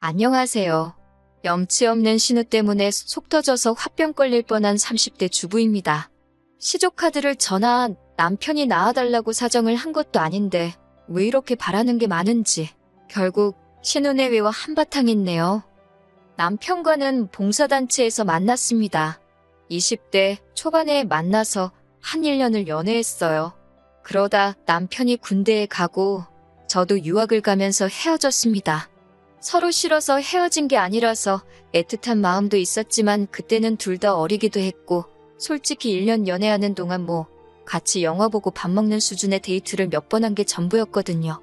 안녕하세요. 염치 없는 신우 때문에 속 터져서 화병 걸릴 뻔한 30대 주부입니다. 시조카드를 전화 남편이 낳아달라고 사정을 한 것도 아닌데 왜 이렇게 바라는 게 많은지 결국 신우네위와 한바탕 했네요. 남편과는 봉사단체에서 만났습니다. 20대 초반에 만나서 한 1년을 연애했어요. 그러다 남편이 군대에 가고 저도 유학을 가면서 헤어졌습니다. 서로 싫어서 헤어진 게 아니라서 애틋한 마음도 있었지만 그때는 둘 다 어리기도 했고 솔직히 1년 연애하는 동안 뭐 같이 영화 보고 밥 먹는 수준의 데이트를 몇 번 한 게 전부였거든요.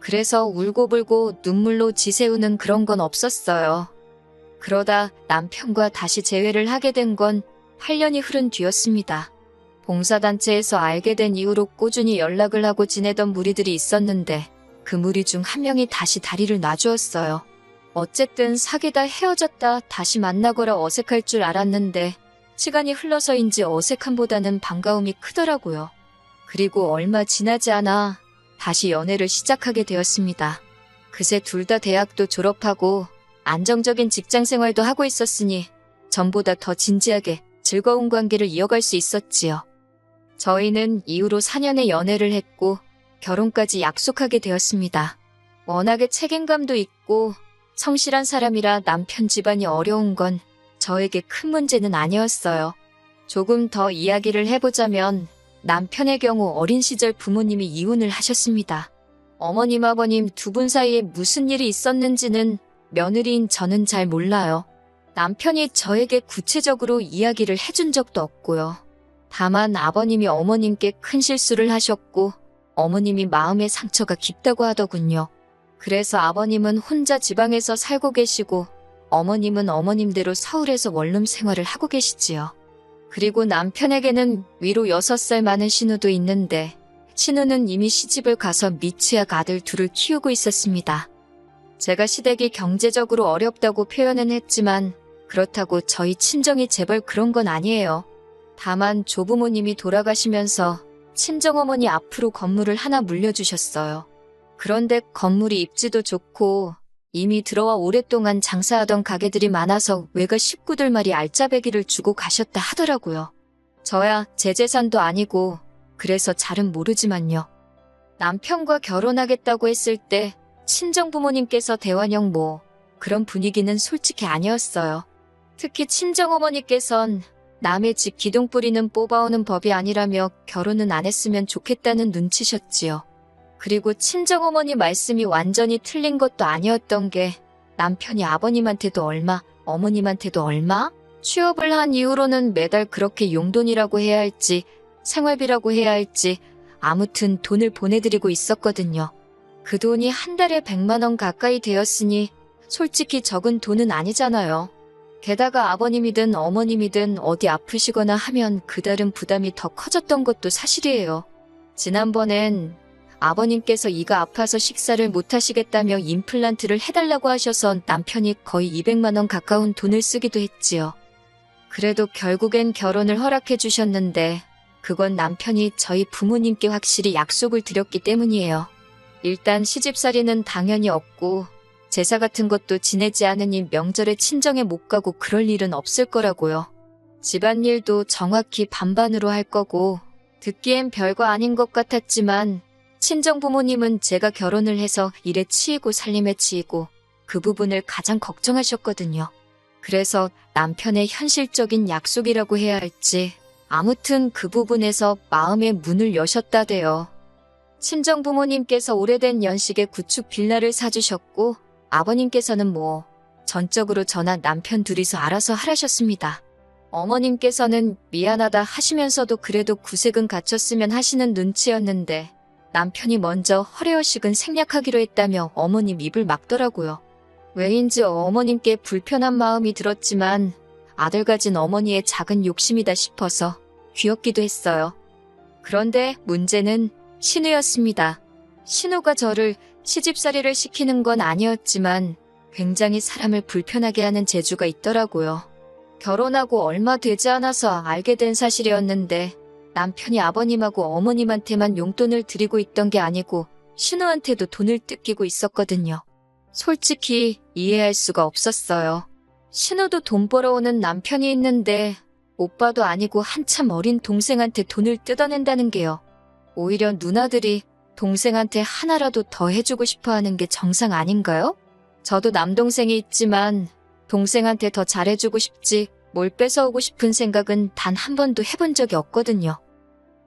그래서 울고불고 눈물로 지새우는 그런 건 없었어요. 그러다 남편과 다시 재회를 하게 된 건 8년이 흐른 뒤였습니다. 봉사단체에서 알게 된 이후로 꾸준히 연락을 하고 지내던 무리들이 있었는데 그 무리 중 한 명이 다시 다리를 놔주었어요. 어쨌든 사귀다 헤어졌다 다시 만나거라 어색할 줄 알았는데 시간이 흘러서인지 어색함보다는 반가움이 크더라고요. 그리고 얼마 지나지 않아 다시 연애를 시작하게 되었습니다. 그새 둘 다 대학도 졸업하고 안정적인 직장 생활도 하고 있었으니 전보다 더 진지하게 즐거운 관계를 이어갈 수 있었지요. 저희는 이후로 4년의 연애를 했고 결혼까지 약속하게 되었습니다. 워낙에 책임감도 있고 성실한 사람이라 남편 집안이 어려운 건 저에게 큰 문제는 아니었어요. 조금 더 이야기를 해보자면 남편의 경우 어린 시절 부모님이 이혼을 하셨습니다. 어머님, 아버님 두 분 사이에 무슨 일이 있었는지는 며느리인 저는 잘 몰라요. 남편이 저에게 구체적으로 이야기를 해준 적도 없고요. 다만 아버님이 어머님께 큰 실수를 하셨고 어머님이 마음의 상처가 깊다고 하더군요. 그래서 아버님은 혼자 지방에서 살고 계시고 어머님은 어머님대로 서울에서 원룸 생활을 하고 계시지요. 그리고 남편에게는 위로 6살 많은 신우도 있는데 신우는 이미 시집을 가서 미취학 아들 둘을 키우고 있었습니다. 제가 시댁이 경제적으로 어렵다고 표현은 했지만 그렇다고 저희 친정이 제발 그런 건 아니에요. 다만 조부모님이 돌아가시면서 친정어머니 앞으로 건물을 하나 물려주셨어요. 그런데 건물이 입지도 좋고 이미 들어와 오랫동안 장사하던 가게들이 많아서 외가 식구들 말이 알짜배기를 주고 가셨다 하더라고요. 저야 제 재산도 아니고 그래서 잘은 모르지만요. 남편과 결혼하겠다고 했을 때 친정 부모님께서 대환영 뭐 그런 분위기는 솔직히 아니었어요. 특히 친정 어머니께선 남의 집 기둥뿌리는 뽑아오는 법이 아니라며 결혼은 안 했으면 좋겠다는 눈치셨지요. 그리고 친정어머니 말씀이 완전히 틀린 것도 아니었던 게 남편이 아버님한테도 얼마, 어머님한테도 얼마? 취업을 한 이후로는 매달 그렇게 용돈이라고 해야 할지, 생활비라고 해야 할지, 아무튼 돈을 보내드리고 있었거든요. 그 돈이 한 달에 100만 원 가까이 되었으니 솔직히 적은 돈은 아니잖아요. 게다가 아버님이든 어머님이든 어디 아프시거나 하면 그달은 부담이 더 커졌던 것도 사실이에요. 지난번엔 아버님께서 이가 아파서 식사를 못 하시겠다며 임플란트를 해달라고 하셔서 남편이 거의 200만원 가까운 돈을 쓰기도 했지요. 그래도 결국엔 결혼을 허락해 주셨는데 그건 남편이 저희 부모님께 확실히 약속을 드렸기 때문이에요. 일단 시집살이는 당연히 없고 제사 같은 것도 지내지 않으니 명절에 친정에 못 가고 그럴 일은 없을 거라고요. 집안일도 정확히 반반으로 할 거고 듣기엔 별거 아닌 것 같았지만 친정 부모님은 제가 결혼을 해서 일에 치이고 살림에 치이고 그 부분을 가장 걱정하셨거든요. 그래서 남편의 현실적인 약속이라고 해야 할지 아무튼 그 부분에서 마음의 문을 여셨다대요. 친정 부모님께서 오래된 연식에 구축 빌라를 사주셨고 아버님께서는 뭐 전적으로 저나 남편 둘이서 알아서 하라셨습니다. 어머님께서는 미안하다 하시면서도 그래도 구색은 갖췄으면 하시는 눈치였는데 남편이 먼저 허례허식은 생략하기로 했다며 어머님 입을 막더라고요. 왜인지 어머님께 불편한 마음이 들었지만 아들 가진 어머니의 작은 욕심이다 싶어서 귀엽기도 했어요. 그런데 문제는 신우였습니다. 신우가 저를 시집살이를 시키는 건 아니었지만 굉장히 사람을 불편하게 하는 재주가 있더라고요. 결혼하고 얼마 되지 않아서 알게 된 사실이었는데 남편이 아버님하고 어머님한테만 용돈을 드리고 있던 게 아니고 신우한테도 돈을 뜯기고 있었거든요. 솔직히 이해할 수가 없었어요. 신우도 돈 벌어오는 남편이 있는데 오빠도 아니고 한참 어린 동생한테 돈을 뜯어낸다는 게요. 오히려 누나들이 동생한테 하나라도 더 해주고 싶어 하는 게 정상 아닌가요? 저도 남동생이 있지만 동생한테 더 잘해주고 싶지 뭘 뺏어오고 싶은 생각은 단 한 번도 해본 적이 없거든요.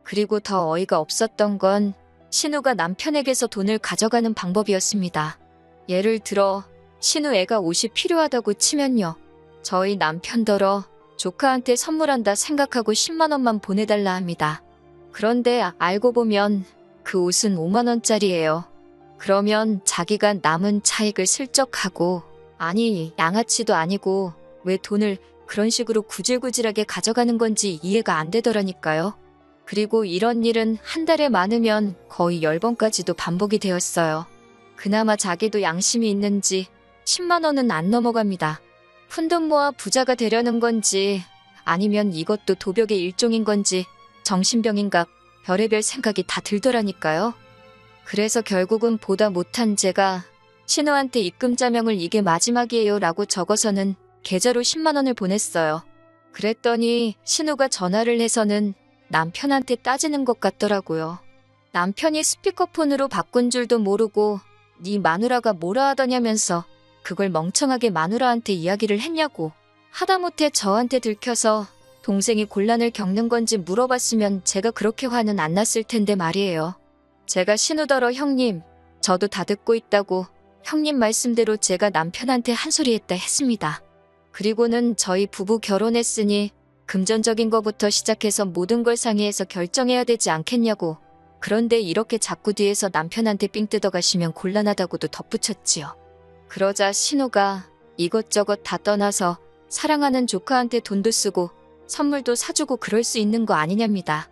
그리고 더 어이가 없었던 건 신우가 남편에게서 돈을 가져가는 방법이었습니다. 예를 들어 신우 애가 옷이 필요하다고 치면요. 저희 남편더러 조카한테 선물한다 생각하고 10만 원만 보내달라 합니다. 그런데 아- 알고 보면 그 옷은 5만 원짜리예요. 그러면 자기가 남은 차익을 슬쩍 하고 아니 양아치도 아니고 왜 돈을 그런 식으로 구질구질하게 가져가는 건지 이해가 안 되더라니까요. 그리고 이런 일은 한 달에 많으면 거의 10번까지도 반복이 되었어요. 그나마 자기도 양심이 있는지 10만 원은 안 넘어갑니다. 푼돈 모아 부자가 되려는 건지 아니면 이것도 도벽의 일종인 건지 정신병인가 별의별 생각이 다 들더라니까요. 그래서 결국은 보다 못한 제가 신우한테 입금 자명을 이게 마지막이에요 라고 적어서는 계좌로 10만 원을 보냈어요. 그랬더니 신우가 전화를 해서는 남편한테 따지는 것 같더라고요. 남편이 스피커폰으로 바꾼 줄도 모르고 네 마누라가 뭐라 하더냐면서 그걸 멍청하게 마누라한테 이야기를 했냐고 하다못해 저한테 들켜서 동생이 곤란을 겪는 건지 물어봤으면 제가 그렇게 화는 안 났을 텐데 말이에요. 제가 신우더러 형님, 저도 다 듣고 있다고 형님 말씀대로 제가 남편한테 한 소리 했다 했습니다. 그리고는 저희 부부 결혼했으니 금전적인 것부터 시작해서 모든 걸 상의해서 결정해야 되지 않겠냐고. 그런데 이렇게 자꾸 뒤에서 남편한테 삥 뜯어가시면 곤란하다고도 덧붙였지요. 그러자 신우가 이것저것 다 떠나서 사랑하는 조카한테 돈도 쓰고 선물도 사주고 그럴 수 있는 거 아니냐입니다.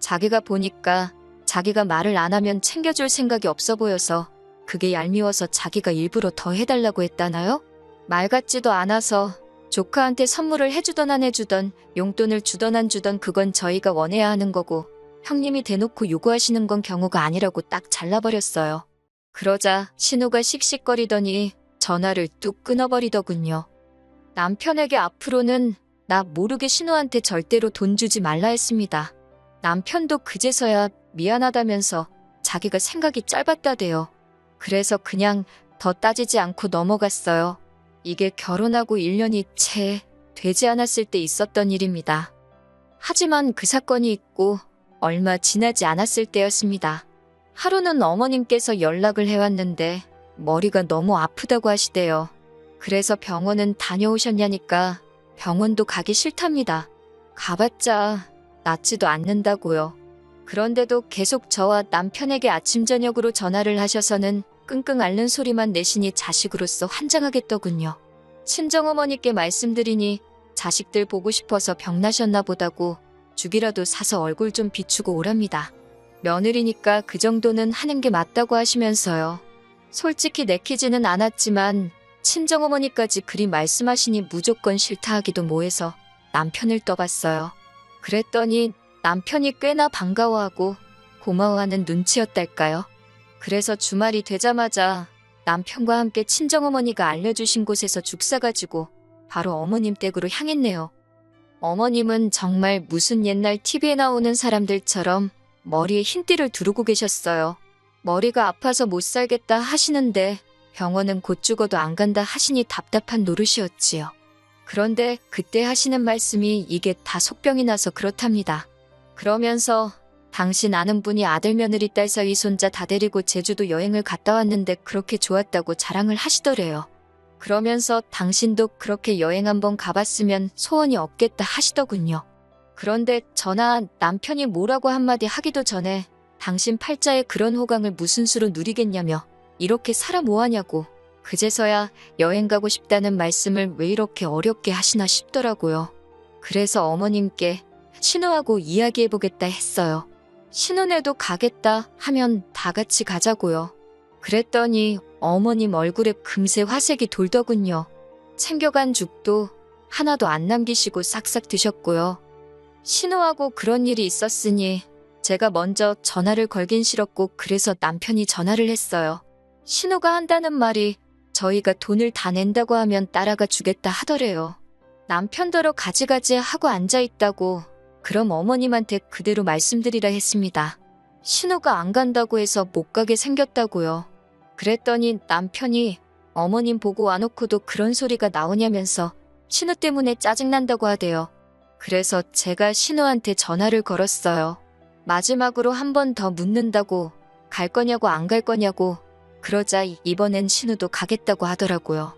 자기가 보니까 자기가 말을 안 하면 챙겨줄 생각이 없어 보여서 그게 얄미워서 자기가 일부러 더 해달라고 했다나요? 말 같지도 않아서 조카한테 선물을 해주던 안 해주던 용돈을 주던 안 주던 그건 저희가 원해야 하는 거고 형님이 대놓고 요구하시는 건 경우가 아니라고 딱 잘라버렸어요. 그러자 신우가 씩씩거리더니 전화를 뚝 끊어버리더군요. 남편에게 앞으로는 나 모르게 신우한테 절대로 돈 주지 말라 했습니다. 남편도 그제서야 미안하다면서 자기가 생각이 짧았다대요. 그래서 그냥 더 따지지 않고 넘어갔어요. 이게 결혼하고 1년이 채 되지 않았을 때 있었던 일입니다. 하지만 그 사건이 있고 얼마 지나지 않았을 때였습니다. 하루는 어머님께서 연락을 해왔는데 머리가 너무 아프다고 하시대요. 그래서 병원은 다녀오셨냐니까 병원도 가기 싫답니다. 가봤자 낫지도 않는다고요. 그런데도 계속 저와 남편에게 아침 저녁으로 전화를 하셔서는 끙끙 앓는 소리만 내시니 자식으로서 환장하겠더군요. 친정어머니께 말씀드리니 자식들 보고 싶어서 병나셨나 보다고 죽이라도 사서 얼굴 좀 비추고 오랍니다. 며느리니까 그 정도는 하는 게 맞다고 하시면서요. 솔직히 내키지는 않았지만 친정어머니까지 그리 말씀하시니 무조건 싫다 하기도 뭐해서 남편을 떠봤어요. 그랬더니 남편이 꽤나 반가워하고 고마워하는 눈치였달까요. 그래서 주말이 되자마자 남편과 함께 친정어머니가 알려주신 곳에서 죽 사가지고 바로 어머님 댁으로 향했네요. 어머님은 정말 무슨 옛날 TV에 나오는 사람들처럼 머리에 흰띠를 두르고 계셨어요. 머리가 아파서 못 살겠다 하시는데 병원은 곧 죽어도 안 간다 하시니 답답한 노릇이었지요. 그런데 그때 하시는 말씀이 이게 다 속병이 나서 그렇답니다. 그러면서 당신 아는 분이 아들 며느리 딸 사위 손자 다 데리고 제주도 여행을 갔다 왔는데 그렇게 좋았다고 자랑을 하시더래요. 그러면서 당신도 그렇게 여행 한번 가봤으면 소원이 없겠다 하시더군요. 그런데 저나 남편이 뭐라고 한마디 하기도 전에 당신 팔자에 그런 호강을 무슨 수로 누리겠냐며 이렇게 살아 뭐하냐고 그제서야 여행 가고 싶다는 말씀을 왜 이렇게 어렵게 하시나 싶더라고요. 그래서 어머님께 신우하고 이야기해보겠다 했어요. 신혼에도 가겠다 하면 다 같이 가자고요. 그랬더니 어머님 얼굴에 금세 화색이 돌더군요. 챙겨간 죽도 하나도 안 남기시고 싹싹 드셨고요. 신우하고 그런 일이 있었으니 제가 먼저 전화를 걸긴 싫었고 그래서 남편이 전화를 했어요. 신우가 한다는 말이 저희가 돈을 다 낸다고 하면 따라가 주겠다 하더래요. 남편더러 가지가지 하고 앉아있다고 그럼 어머님한테 그대로 말씀드리라 했습니다. 신우가 안 간다고 해서 못 가게 생겼다고요. 그랬더니 남편이 어머님 보고 와놓고도 그런 소리가 나오냐면서 신우 때문에 짜증난다고 하대요. 그래서 제가 신우한테 전화를 걸었어요. 마지막으로 한 번 더 묻는다고 갈 거냐고 안 갈 거냐고 그러자 이번엔 신우도 가겠다고 하더라고요.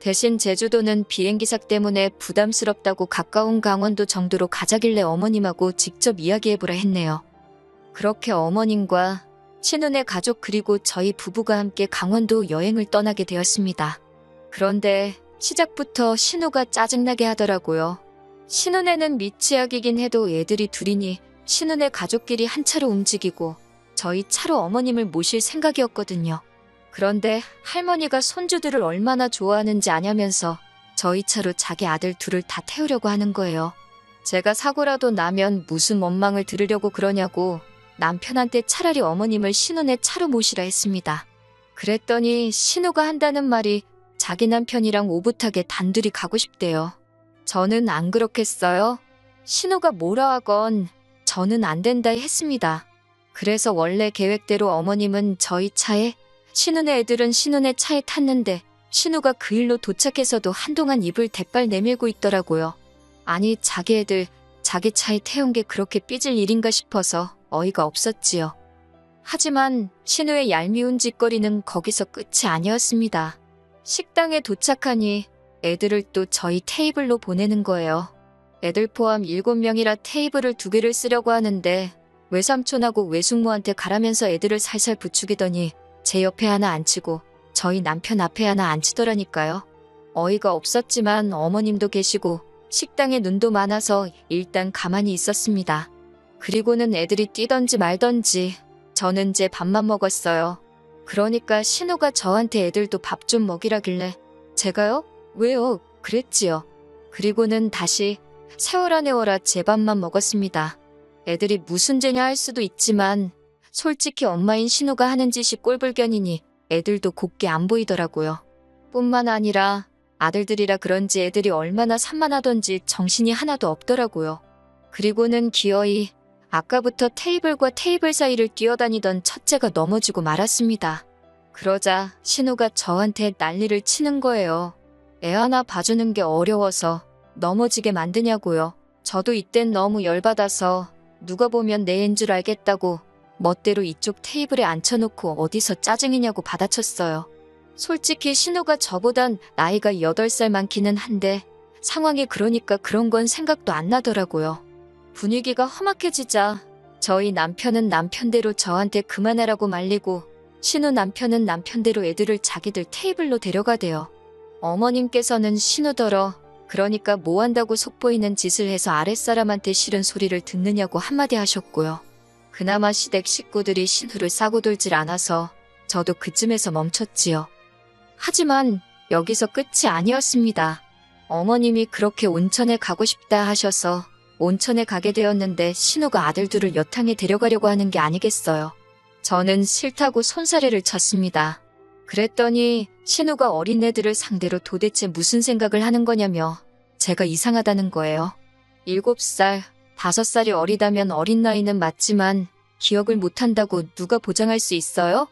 대신 제주도는 비행기삭 때문에 부담스럽다고 가까운 강원도 정도로 가자길래 어머님하고 직접 이야기해보라 했네요. 그렇게 어머님과 신우네 가족 그리고 저희 부부가 함께 강원도 여행을 떠나게 되었습니다. 그런데 시작부터 신우가 짜증나게 하더라고요. 신우네는 미취학이긴 해도 애들이 둘이니 신우네 가족끼리 한 차로 움직이고 저희 차로 어머님을 모실 생각이었거든요. 그런데 할머니가 손주들을 얼마나 좋아하는지 아냐면서 저희 차로 자기 아들 둘을 다 태우려고 하는 거예요. 제가 사고라도 나면 무슨 원망을 들으려고 그러냐고 남편한테 차라리 어머님을 신우네 차로 모시라 했습니다. 그랬더니 신우가 한다는 말이 자기 남편이랑 오붓하게 단둘이 가고 싶대요. 저는 안 그렇겠어요? 신우가 뭐라 하건 저는 안 된다 했습니다. 그래서 원래 계획대로 어머님은 저희 차에 신우네 애들은 신우네 차에 탔는데 신우가 그 일로 도착해서도 한동안 입을 대빨 내밀고 있더라고요. 아니 자기 애들 자기 차에 태운 게 그렇게 삐질 일인가 싶어서 어이가 없었지요. 하지만 신우의 얄미운 짓거리는 거기서 끝이 아니었습니다. 식당에 도착하니 애들을 또 저희 테이블로 보내는 거예요. 애들 포함 7명이라 테이블을 두 개를 쓰려고 하는데 외삼촌하고 외숙모한테 가라면서 애들을 살살 부추기더니 제 옆에 하나 앉히고 저희 남편 앞에 하나 앉히더라니까요. 어이가 없었지만 어머님도 계시고 식당에 눈도 많아서 일단 가만히 있었습니다. 그리고는 애들이 뛰던지 말던지 저는 제 밥만 먹었어요. 그러니까 신우가 저한테 애들도 밥 좀 먹이라길래 제가요? 왜요? 그랬지요. 그리고는 다시 세워라 내워라 제 밥만 먹었습니다. 애들이 무슨 죄냐 할 수도 있지만 솔직히 엄마인 신우가 하는 짓이 꼴불견이니 애들도 곱게 안 보이더라고요. 뿐만 아니라 아들들이라 그런지 애들이 얼마나 산만하던지 정신이 하나도 없더라고요. 그리고는 기어이 아까부터 테이블과 테이블 사이를 뛰어다니던 첫째가 넘어지고 말았습니다. 그러자 신우가 저한테 난리를 치는 거예요. 애 하나 봐주는 게 어려워서 넘어지게 만드냐고요. 저도 이땐 너무 열받아서 누가 보면 내 애인 줄 알겠다고 멋대로 이쪽 테이블에 앉혀놓고 어디서 짜증이냐고 받아쳤어요. 솔직히 신우가 저보단 나이가 8살 많기는 한데 상황이 그러니까 그런 건 생각도 안 나더라고요. 분위기가 험악해지자 저희 남편은 남편대로 저한테 그만하라고 말리고 신우 남편은 남편대로 애들을 자기들 테이블로 데려가대요. 어머님께서는 신우더러 그러니까 뭐 한다고 속보이는 짓을 해서 아랫사람한테 싫은 소리를 듣느냐고 한마디 하셨고요. 그나마 시댁 식구들이 신우를 싸고 돌질 않아서 저도 그쯤에서 멈췄지요. 하지만 여기서 끝이 아니었습니다. 어머님이 그렇게 온천에 가고 싶다 하셔서 온천에 가게 되었는데 신우가 아들들을 여탕에 데려가려고 하는 게 아니겠어요. 저는 싫다고 손사래를 쳤습니다. 그랬더니 신우가 어린애들을 상대로 도대체 무슨 생각을 하는 거냐며 제가 이상하다는 거예요. 7살, 5살이 어리다면 어린 나이는 맞지만 기억을 못한다고 누가 보장할 수 있어요?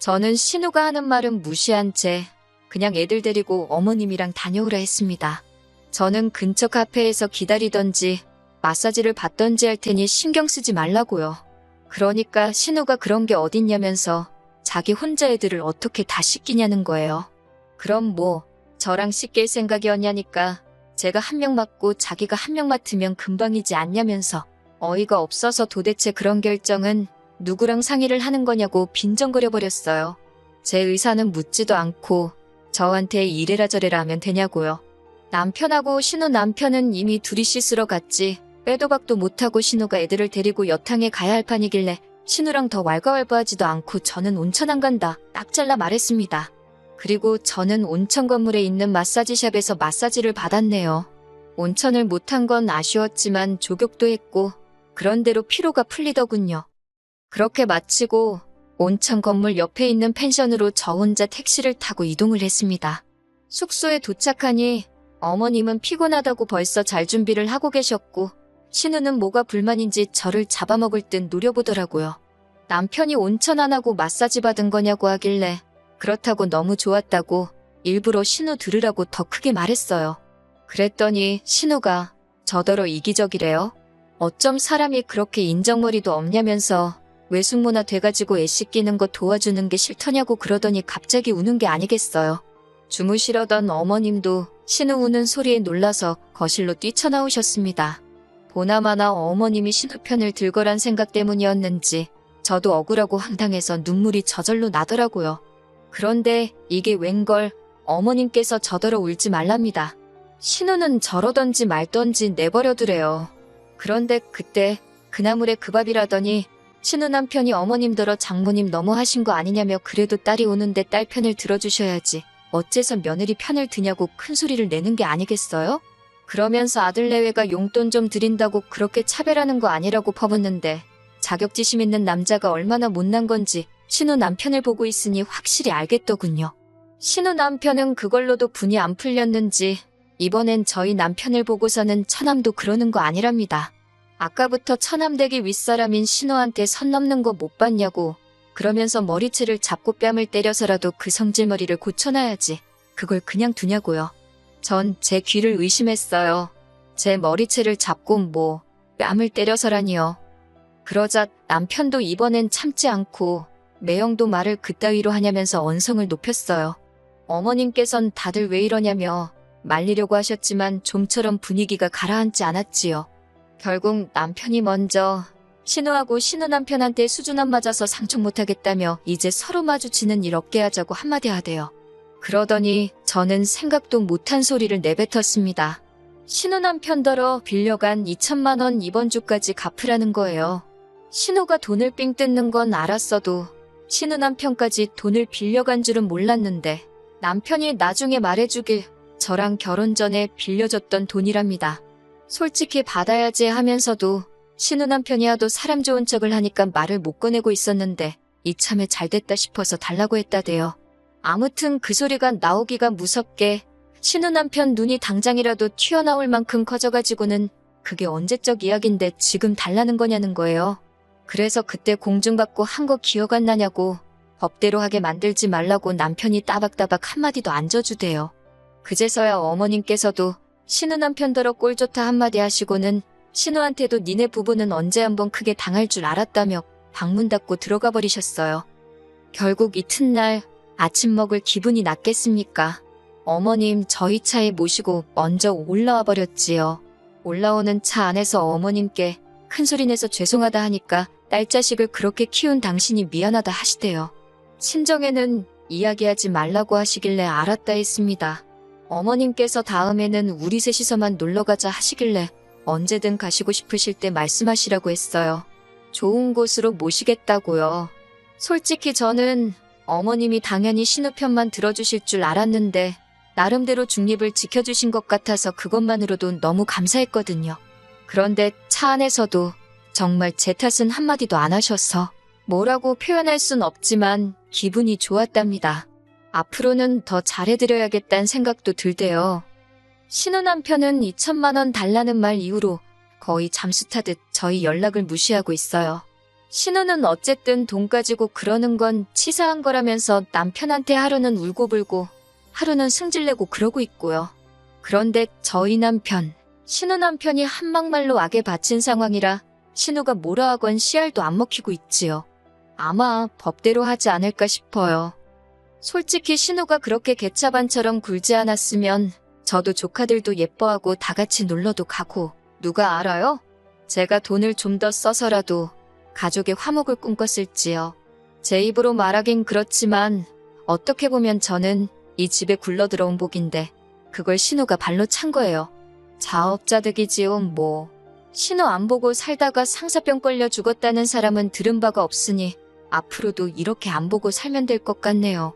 저는 신우가 하는 말은 무시한 채 그냥 애들 데리고 어머님이랑 다녀오라 했습니다. 저는 근처 카페에서 기다리던지 마사지를 받던지 할 테니 신경 쓰지 말라고요. 그러니까 신우가 그런 게 어딨냐면서 자기 혼자 애들을 어떻게 다 씻기냐는 거예요. 그럼 뭐 저랑 씻길 생각이었냐니까 제가 한 명 맡고 자기가 한 명 맡으면 금방이지 않냐면서 어이가 없어서 도대체 그런 결정은 누구랑 상의를 하는 거냐고 빈정거려 버렸어요. 제 의사는 묻지도 않고 저한테 이래라 저래라 하면 되냐고요. 남편하고 신우 남편은 이미 둘이 씻으러 갔지 빼도 박도 못하고 신우가 애들을 데리고 여탕에 가야 할 판이길래 신우랑 더 왈가왈부하지도 않고 저는 온천 안 간다 딱 잘라 말했습니다. 그리고 저는 온천 건물에 있는 마사지샵에서 마사지를 받았네요. 온천을 못한 건 아쉬웠지만 조격도 했고 그런대로 피로가 풀리더군요. 그렇게 마치고 온천 건물 옆에 있는 펜션으로 저 혼자 택시를 타고 이동을 했습니다. 숙소에 도착하니 어머님은 피곤하다고 벌써 잘 준비를 하고 계셨고 신우는 뭐가 불만인지 저를 잡아먹을 듯 노려보더라고요. 남편이 온천 안 하고 마사지 받은 거냐고 하길래 그렇다고 너무 좋았다고 일부러 신우 들으라고 더 크게 말했어요. 그랬더니 신우가 저더러 이기적이래요. 어쩜 사람이 그렇게 인정머리도 없냐면서 외숙모나 돼가지고 애씨 끼는 거 도와주는 게 싫더냐고 그러더니 갑자기 우는 게 아니겠어요. 주무시려던 어머님도 신우 우는 소리에 놀라서 거실로 뛰쳐나오셨습니다. 보나마나 어머님이 신우 편을 들거란 생각 때문이었는지 저도 억울하고 황당해서 눈물이 저절로 나더라고요. 그런데 이게 웬걸 어머님께서 저더러 울지 말랍니다. 신우는 저러던지 말던지 내버려두래요. 그런데 그때 그나물에 그 밥이라더니 신우 남편이 어머님들어 장모님 너무 하신 거 아니냐며 그래도 딸이 오는데 딸 편을 들어주셔야지. 어째서 며느리 편을 드냐고 큰 소리를 내는 게 아니겠어요? 그러면서 아들 내외가 용돈 좀 드린다고 그렇게 차별하는 거 아니라고 퍼붓는데 자격지심 있는 남자가 얼마나 못난 건지 신우 남편을 보고 있으니 확실히 알겠더군요. 신우 남편은 그걸로도 분이 안 풀렸는지 이번엔 저희 남편을 보고서는 처남도 그러는 거 아니랍니다. 아까부터 처남댁이 윗사람인 신우한테 선 넘는 거 못 봤냐고 그러면서 머리채를 잡고 뺨을 때려서라도 그 성질머리를 고쳐놔야지. 그걸 그냥 두냐고요. 전 제 귀를 의심했어요. 제 머리채를 잡고 뭐 뺨을 때려서라니요. 그러자 남편도 이번엔 참지 않고 매형도 말을 그따위로 하냐면서 언성을 높였어요. 어머님께선 다들 왜 이러냐며 말리려고 하셨지만 좀처럼 분위기가 가라앉지 않았지요. 결국 남편이 먼저 신우하고 신우 남편한테 수준 안 맞아서 상처 못하겠다며 이제 서로 마주치는 일 없게 하자고 한마디 하대요. 그러더니 저는 생각도 못한 소리를 내뱉었습니다. 신우 남편더러 빌려간 2천만 원 이번 주까지 갚으라는 거예요. 신우가 돈을 삥 뜯는 건 알았어도 신우 남편까지 돈을 빌려간 줄은 몰랐는데 남편이 나중에 말해주길 저랑 결혼 전에 빌려줬던 돈이랍니다. 솔직히 받아야지 하면서도 신우 남편이 하도 사람 좋은 척을 하니까 말을 못 꺼내고 있었는데 이참에 잘됐다 싶어서 달라고 했다대요. 아무튼 그 소리가 나오기가 무섭게 신우 남편 눈이 당장이라도 튀어나올 만큼 커져가지고는 그게 언제적 이야기인데 지금 달라는 거냐는 거예요. 그래서 그때 공중받고 한 거 기억 안 나냐고 법대로 하게 만들지 말라고 남편이 따박따박 한마디도 안 져주대요. 그제서야 어머님께서도 신우 남편더러 꼴 좋다 한마디 하시고는 신우한테도 니네 부부는 언제 한번 크게 당할 줄 알았다며 방문 닫고 들어가 버리셨어요. 결국 이튿날 아침 먹을 기분이 났겠습니까? 어머님 저희 차에 모시고 먼저 올라와 버렸지요. 올라오는 차 안에서 어머님께 큰 소리 내서 죄송하다 하니까 딸 자식을 그렇게 키운 당신이 미안하다 하시대요. 친정에는 이야기하지 말라고 하시길래 알았다 했습니다. 어머님께서 다음에는 우리 셋이서만 놀러가자 하시길래 언제든 가시고 싶으실 때 말씀하시라고 했어요. 좋은 곳으로 모시겠다고요. 솔직히 저는 어머님이 당연히 신우 편만 들어주실 줄 알았는데 나름대로 중립을 지켜주신 것 같아서 그것만으로도 너무 감사했거든요. 그런데 차 안에서도 정말 제 탓은 한마디도 안 하셔서 뭐라고 표현할 순 없지만 기분이 좋았답니다. 앞으로는 더 잘해드려야겠다는 생각도 들대요. 신우 남편은 2천만 원 달라는 말 이후로 거의 잠수 타듯 저희 연락을 무시하고 있어요. 신우는 어쨌든 돈 가지고 그러는 건 치사한 거라면서 남편한테 하루는 울고불고 하루는 승질내고 그러고 있고요. 그런데 저희 남편, 신우 남편이 한막말로 악에 바친 상황이라 신우가 뭐라 하건 씨알도 안 먹히고 있지요. 아마 법대로 하지 않을까 싶어요. 솔직히 신우가 그렇게 개차반처럼 굴지 않았으면 저도 조카들도 예뻐하고 다 같이 놀러도 가고 누가 알아요? 제가 돈을 좀 더 써서라도 가족의 화목을 꿈꿨을지요. 제 입으로 말하긴 그렇지만 어떻게 보면 저는 이 집에 굴러 들어온 복인데 그걸 신우가 발로 찬 거예요. 자업자득이지요 뭐. 신우 안 보고 살다가 상사병 걸려 죽었다는 사람은 들은 바가 없으니 앞으로도 이렇게 안 보고 살면 될 것 같네요.